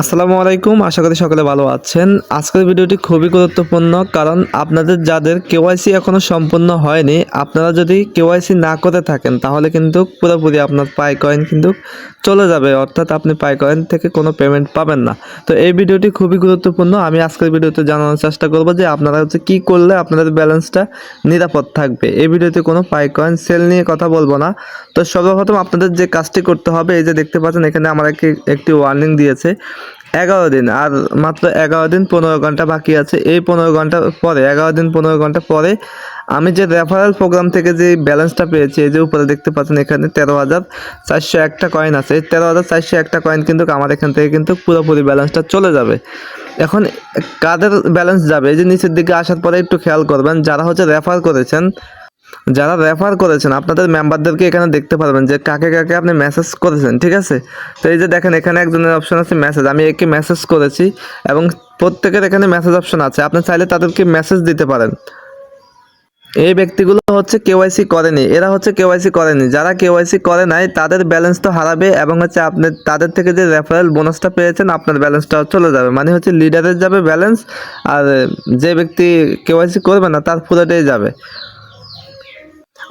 আসসালামু আলাইকুম, আশা করি সকলে ভালো আছেন। আজকের ভিডিওটি খুবই গুরুত্বপূর্ণ, কারণ আপনাদের যাদের কেওয়াইসি এখনও সম্পূর্ণ হয়নি, আপনারা যদি কেওয়াইসি না করে থাকেন, তাহলে কিন্তু পুরোপুরি আপনার পাই কয়েন কিন্তু চলে যাবে, অর্থাৎ আপনি পাই কয়েন থেকে কোনো পেমেন্ট পাবেন না। তো এই ভিডিওটি খুবই গুরুত্বপূর্ণ, আমি আজকের ভিডিওতে জানানোর চেষ্টা করব যে আপনারা হচ্ছে কী করলে আপনাদের ব্যালেন্সটা নিরাপদ থাকবে। এই ভিডিওতে কোনো পাই কয়েন সেল নিয়ে কথা বলব না। তো সর্বপ্রথম আপনাদের যে কাজটি করতে হবে, এই যে দেখতে পাচ্ছেন, এখানে আমার একটি একটি ওয়ার্নিং দিয়েছে। এগারো দিন, আর মাত্র এগারো দিন পনেরো ঘণ্টা বাকি আছে। এই পনেরো ঘণ্টা পরে, এগারো দিন পনেরো ঘণ্টা পরে আমি যে রেফারেল প্রোগ্রাম থেকে যে ব্যালেন্সটা পেয়েছি, এই যে উপরে দেখতে পাচ্ছেন এখানে তেরো হাজার চারশো একটা কয়েন আছে। এই তেরো হাজার চারশো একটা কয়েন কিন্তু আমার এখান থেকে কিন্তু পুরোপুরি ব্যালেন্সটা চলে যাবে। এখন কাদের ব্যালেন্স যাবে? এই যে নিচের দিকে আসার পরে একটু খেয়াল করবেন, যারা হচ্ছে রেফার করেছেন যারা রেফার করেছেন, আপনাদের মেম্বারদেরকে এখানে দেখতে পারবেন যে কাকে কাকে আপনি মেসেজ করেছেন, ঠিক আছে? তো এই যে দেখেন, এখানে একজনের অপশন আছে মেসেজ আমি একে মেসেজ করেছি এবং প্রত্যেকের এখানে মেসেজ অপশন আছে। আপনি চাইলে তাদেরকে মেসেজ দিতে পারেন। এই ব্যক্তিগুলো হচ্ছে কেওয়াইসি করেনি। এরা হচ্ছে কেওয়াইসি করেনি। যারা কেওয়াইসি করে নাই, তাদের ব্যালেন্স তো হারাবে এবং হচ্ছে আপনি, তাদের থেকে যে রেফারেল বোনাসটা পেয়েছেন, আপনার ব্যালেন্সটাও চলে যাবে। মানে হচ্ছে লিডারের যাবে ব্যালেন্স আর যে ব্যক্তি কেওয়াইসি করবে না, তার পুরোটাই যাবে।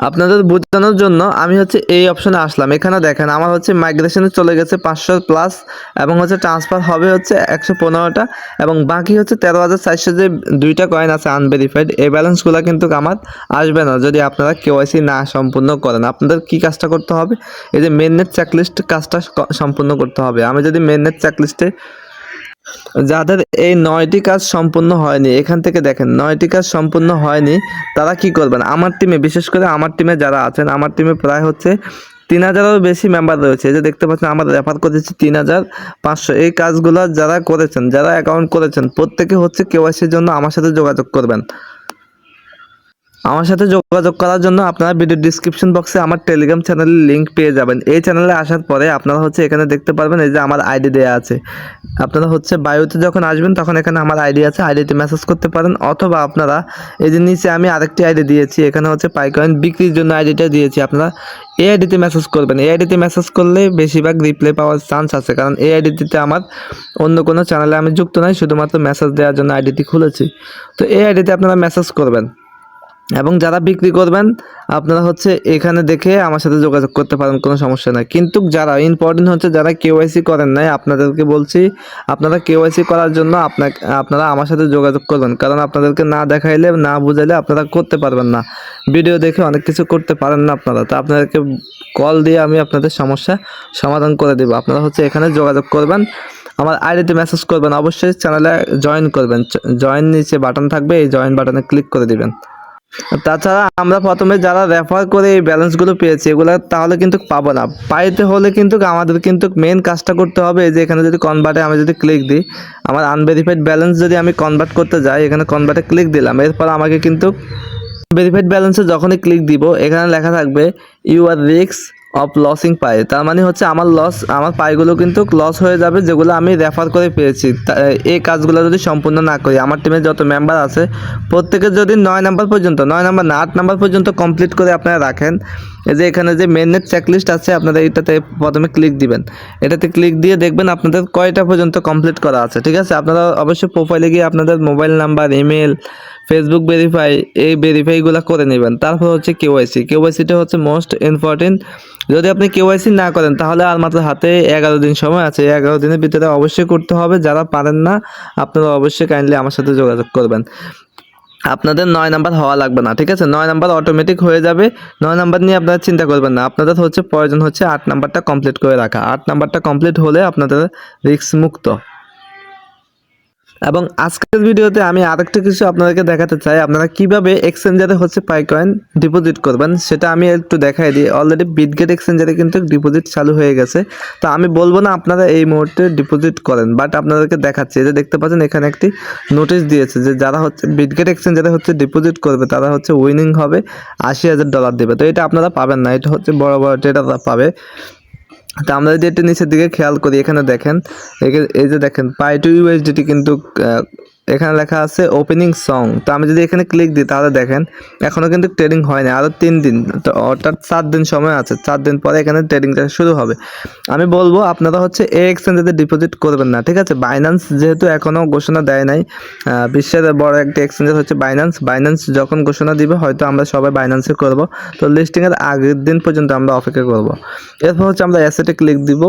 আপনাদের বোঝানোর জন্য আমি হচ্ছে এই অপশনে আসলাম। এখানে দেখেন, আমার হচ্ছে মাইগ্রেশনে চলে গেছে পাঁচশো প্লাস এবং হচ্ছে ট্রান্সফার হবে হচ্ছে একশো পনেরোটা এবং বাকি হচ্ছে তেরো হাজার চারশো যে দুইটা কয়েন আছে আনভেরিফাইড এই ব্যালেন্সগুলো কিন্তু আমার আসবে না যদি আপনারা কেওয়াইসি না সম্পূর্ণ করেন। আপনাদের কি কাজটা করতে হবে? এই যে মেননেট চেকলিস্ট কাজটা সম্পূর্ণ করতে হবে। আমি যদি মেননেট চেকলিস্টে যাদের এই নয়টি কাজ সম্পূর্ণ হয়নি, এখান থেকে দেখেন, নয়টি কাজ সম্পূর্ণ হয়নি, তারা কি করবেন? আমার টিমে বিশেষ করে আমার টিমে যারা আছেন, আমার টিমে প্রায় হচ্ছে তিন হাজারেরও বেশি মেম্বার রয়েছে। যে দেখতে পাচ্ছেন, আমরা রেফার করেছি তিন হাজার পাঁচশো। এই কাজগুলো যারা করেছেন, যারা অ্যাকাউন্ট করেছেন, প্রত্যেকে হচ্ছে কেওয়াইসির জন্য আমার সাথে যোগাযোগ করবেন। আমার সাথে যোগাযোগ করার জন্য আপনারা ভিডিও ডিসক্রিপশন বক্সে আমার টেলিগ্রাম চ্যানেলের লিঙ্ক পেয়ে যাবেন এই চ্যানেলে আসার পরে আপনারা হচ্ছে এখানে দেখতে পারবেন এই যে আমার আইডি দেওয়া আছে আপনারা হচ্ছে বায়ুতে যখন আসবেন তখন এখানে আমার আইডি আছে আইডিতে মেসেজ করতে পারেন অথবা আপনারা এই যে নিচে আমি আরেকটি আইডি দিয়েছি এখানে হচ্ছে পাইকয়েন বিক্রির জন্য আইডিটা দিয়েছি আপনারা এই আইডিতে মেসেজ করবেন এই আইডিতে মেসেজ করলে বেশিরভাগ রিপ্লাই পাওয়ার চান্স আছে কারণ এই আইডিতে আমার অন্য কোনো চ্যানেলে আমি যুক্ত নাই শুধুমাত্র মেসেজ দেওয়ার জন্য আইডিটি খুলেছি তো এই আইডিতে আপনারা মেসেজ করবেন এবং যারা বিক্রি করবেন, আপনারা হচ্ছে এখানে দেখে আমার সাথে যোগাযোগ করতে পারেন, কোনো সমস্যা নাই। কিন্তু যারা ইম্পর্টেন্ট হচ্ছে, যারা কেওয়াইসি করেন নাই, আপনাদেরকে বলছি, আপনারা কেওয়াইসি করার জন্য আপনাকে, আপনারা আমার সাথে যোগাযোগ করবেন। কারণ আপনাদেরকে না দেখাইলে, না বুঝাইলে আপনারা করতে পারবেন না। ভিডিও দেখে অনেক কিছু করতে পারেন না আপনারা। তো আপনাদেরকে কল দিয়ে আমি আপনাদের সমস্যা সমাধান করে দেবো। আপনারা হচ্ছে এখানে যোগাযোগ করবেন, আমার আইডিতে মেসেজ করবেন, অবশ্যই চ্যানেলে জয়েন করবেন। জয়েন নিচে বাটন থাকবে, এই জয়েন বাটনে ক্লিক করে দিবেন। তাছাড়া আমরা প্রথমে যারা রেফার করে এই ব্যালেন্সগুলো পেয়েছি, এগুলো তাহলে কিন্তু পাবো না। পাইতে হলে কিন্তু আমাদের কিন্তু মেন কাজটা করতে হবে যে এখানে যদি কনভার্টে আমি যদি ক্লিক দিই, আমার আনভেরিফাইড ব্যালেন্স যদি আমি কনভার্ট করতে যাই, এখানে কনভার্টে ক্লিক দিলাম, এরপর আমাকে কিন্তু ভেরিফাইড ব্যালেন্সে যখনই ক্লিক দিব, এখানে লেখা থাকবে ইউ আর রিক্স অফ লসিং পাই তার মানে হচ্ছে আমার লস আমার পাইগুলো কিন্তু লস হয়ে যাবে, যেগুলো আমি রেফার করে পেয়েছি। এই কাজগুলো যদি সম্পূর্ণ না করি, আমার টিমে যত মেম্বার আছে, প্রত্যেকের যদি নয় নাম্বার পর্যন্ত, নয় নাম্বার না, আট নাম্বার পর্যন্ত কমপ্লিট করে আপনারা রাখেন। এই যে এখানে যে মেননেট চেকলিস্ট আছে, আপনারা এটাতে প্রথমে ক্লিক দিবেন। এটাতে ক্লিক দিয়ে দেখবেন আপনাদের কয়টা পর্যন্ত কমপ্লিট করা আছে, ঠিক আছে? আপনারা অবশ্যই প্রোফাইলে গিয়ে আপনাদের mobile number email Facebook verify এই ভেরিফাইগুলো করে নেবেন। তারপর হচ্ছে কেওয়াইসি কেওয়াইসিটা হচ্ছে মোস্ট ইম্পর্টেন্ট যদি আপনি কেওয়াইসি না করেন, তাহলে আর মাত্র হাতে এগারো দিন সময় আছে। এগারো দিনের ভিতরে অবশ্যই করতে হবে। যারা পারেন না, আপনারা অবশ্যই কাইন্ডলি আমার সাথে যোগাযোগ করবেন। আপনাদের নয় নাম্বার হওয়া লাগবে না, ঠিক আছে? নয় নাম্বার অটোমেটিক হয়ে যাবে। নয় নাম্বার নিয়ে আপনারা চিন্তা করবেন না। আপনাদের হচ্ছে প্রয়োজন হচ্ছে আট নাম্বারটা কমপ্লিট করে রাখা। আট নাম্বারটা কমপ্লিট হলে আপনাদের রিস্ক মুক্ত। এবং আজকের ভিডিওতে আমি আরেকটা কিছু আপনাদেরকে দেখাতে চাই। আপনারা কীভাবে এক্সচেঞ্জারে হচ্ছে পাইকয়েন ডিপোজিট করবেন সেটা আমি একটু দেখাই দিই। অলরেডি বিটগেট এক্সচেঞ্জারে কিন্তু ডিপোজিট চালু হয়ে গেছে। তো আমি বলব না আপনারা এই মুহূর্তে ডিপোজিট করেন বাট আপনাদেরকে দেখাচ্ছি। যে দেখতে পাচ্ছেন, এখানে একটি নোটিশ দিয়েছে যে যারা হচ্ছে বিটগেট এক্সচেঞ্জারে হচ্ছে ডিপোজিট করবে, তারা হচ্ছে উইনিং হবে, আশি হাজার ডলার দেবে। তো এটা আপনারা পাবেন না, এটা হচ্ছে বড় বড় ট্রেডাররা পাবে। তো আমরা যদি একটু নিচের দিকে খেয়াল করি, এখানে দেখেন, এই যে দেখেন পাই টু ইউএসডিটি কিন্তু এখানে লেখা আছে ওপেনিং সং তো আমি যদি এখানে ক্লিক দিই, তাহলে দেখেন এখনও কিন্তু ট্রেডিং হয়নি। আরও তিন দিন অর্থাৎ চার দিন সময় আছে। চার দিন পরে এখানে ট্রেডিংটা শুরু হবে। আমি বলব, আপনারা হচ্ছে এই এক্সচেঞ্জেতে ডিপোজিট করবেন না, ঠিক আছে? বাইন্যান্স যেহেতু এখনও ঘোষণা দেয় নাই বিশ্বের বড় একটি এক্সচেঞ্জের হচ্ছে বাইন্যান্স বাইন্যান্স যখন ঘোষণা দিবে, হয়তো আমরা সবাই বাইন্যান্সে করব। তো লিস্টিংয়ের আগের দিন পর্যন্ত আমরা অপেক্ষা করব। এরপর হচ্ছে আমরা অ্যাসেটে ক্লিক দিব।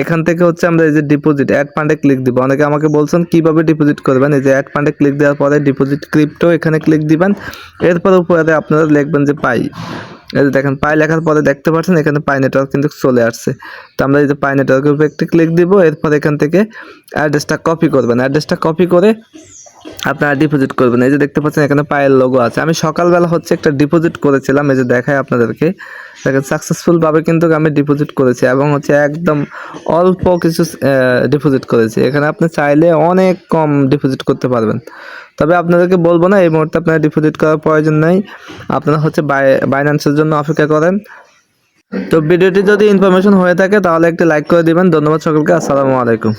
এখান থেকে হচ্ছে আমরা এই যে ডিপোজিট অ্যাড ফান্ডে ক্লিক দিব। অনেকে আমাকে বলছেন, কীভাবে ডিপোজিট করবেন? এই যে অ্যাড ফান্ডে ক্লিক দেওয়ার পরে ডিপোজিট ক্রিপ্টো এখানে ক্লিক দিবেন। এরপর উপরে আপনারা লিখবেন যে পাই। এই যে দেখেন, পাই লেখার পরে দেখতে পাচ্ছেন, এখানে পাই নেটওয়ার্ক কিন্তু চলে আসছে। তো আমরা এই যে পাই নেটওয়ার্কের উপরে একটি ক্লিক দিব। এরপর এখান থেকে অ্যাড্রেসটা কপি করবেন। অ্যাড্রেসটা কপি করে আপনারা ডিপোজিট করবেন। এই যে দেখতে পাচ্ছেন, এখানে পায়ের লোগো আছে। আমি সকালবেলা হচ্ছে একটা ডিপোজিট করেছিলাম, এই যে দেখাই আপনাদেরকে। দেখেন সাকসেসফুল ভাবে কিন্তু আমি ডিপোজিট করেছি এবং হচ্ছে একদম অল্প কিছু ডিপোজিট করেছি। এখানে আপনি চাইলে অনেক কম ডিপোজিট করতে পারবেন। তবে আপনাদেরকে বলব না, এই মুহূর্তে আপনারা ডিপোজিট করার প্রয়োজন নেই। আপনারা হচ্ছে বাইন্যান্সের জন্য অপেক্ষা করেন। তো ভিডিওটি যদি ইনফরমেশন হয়ে থাকে, তাহলে একটি লাইক করে দিবেন। ধন্যবাদ সকলকে। আসসালামু আলাইকুম।